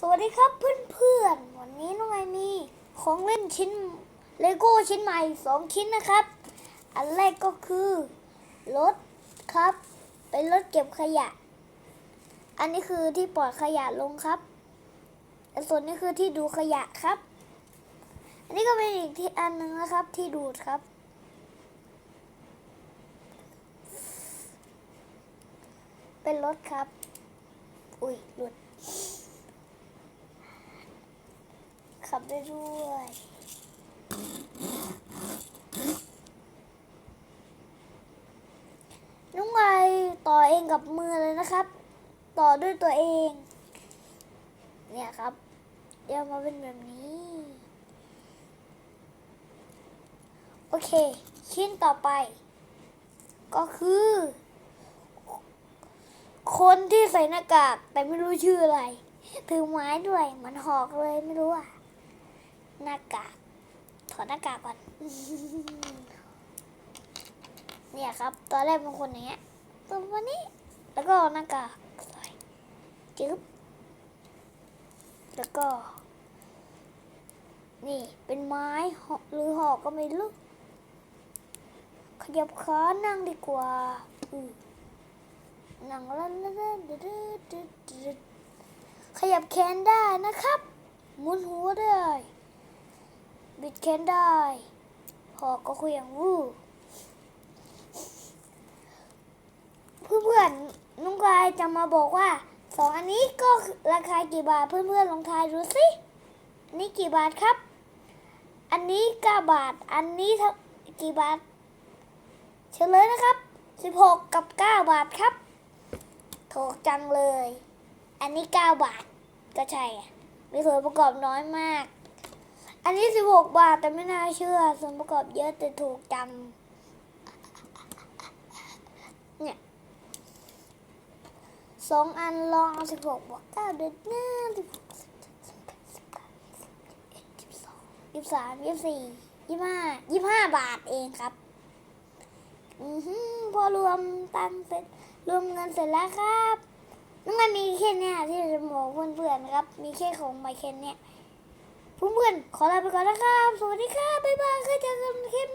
สวัสดีครับเพื่อนๆ วันนี้น้องไอมีของเล่นชิ้นเลโก้ชิ้นใหม่สองชิ้นนะครับ อันแรกก็คือรถครับ เป็นรถเก็บขยะ อันนี้คือที่ปล่อยขยะลงครับอันส่วนนี้คือที่ดูขยะครับ อันนี้ก็เป็นอีกที่อันหนึ่งนะครับที่ดูดครับ เป็นรถครับ อุ้ยหลุด ขับ ได้ด้วยน้องไอต่อเองกับมือเลยนะครับ ต่อด้วยตัวเอง เนี่ยครับเดี๋ยวมาเป็นแบบนี้ โอเค ชิ้นต่อไป ก็คือ คนที่ใส่หน้ากากแต่ไม่รู้ชื่ออะไร ถือไม้ด้วยเหมันหอกเลยไม่รู้อะ หน้ากาก ถอดหน้ากากก่อน เนี่ยครับ ตอนแรกเป็นคนอย่างเงี้ยตัววันนี้ แล้วก็หน้ากากใส่จึ๊บ แล้วก็ นี่เป็นไม้หอกหรือหอกก็ไม่รู้ขยับขานั่งดีกว่าอืนั่งแล้วขยับแขนได้นะครับ หมุนหัวได้ บิดแขนได้หอกก็คุยอย่างวู้เพื่อนๆน้องกายจะมาบอกว่าสองอันนี้ก็ราคากี่บาทเพื่อนๆลองทายดูสิอันนี้กี่บาทครับ อันนี้เก้าบาท อันนี้เท่ากี่บาท เฉลยนะครับสิบหกกับเก้าบาทครับถูกจังเลย อันนี้เก้าบาทก็ใช่ มีส่วนประกอบน้อยมาก อันนี้สิบหกบาทแต่ไม่น่าเชื่อ ส่วนประกอบเยอะแต่ถูกจังเนี่ยสองอันลองเอาสิบหกบวกเก้าเดือนหน้าสิบหกสิบเจ็ดสิบแปดสิบเก้ายี่สิบเอ็ดยี่สิบสองยี่สิบสามยี่สิบสี่ยี่สิบห้ายี่สิบห้าบาทเองครับ อือหือพอรวมตังเสร็จรวมเงินเสร็จแล้วครับนั่นมันมีแค่เนี้ยที่จะบอกเพื่อนๆครับ มีแค่ของไมเคนเนี่ย เพื่อนๆขอลาไปก่อนนะครับ สวัสดีครับบ๊ายบายเคยเจอกันคลิป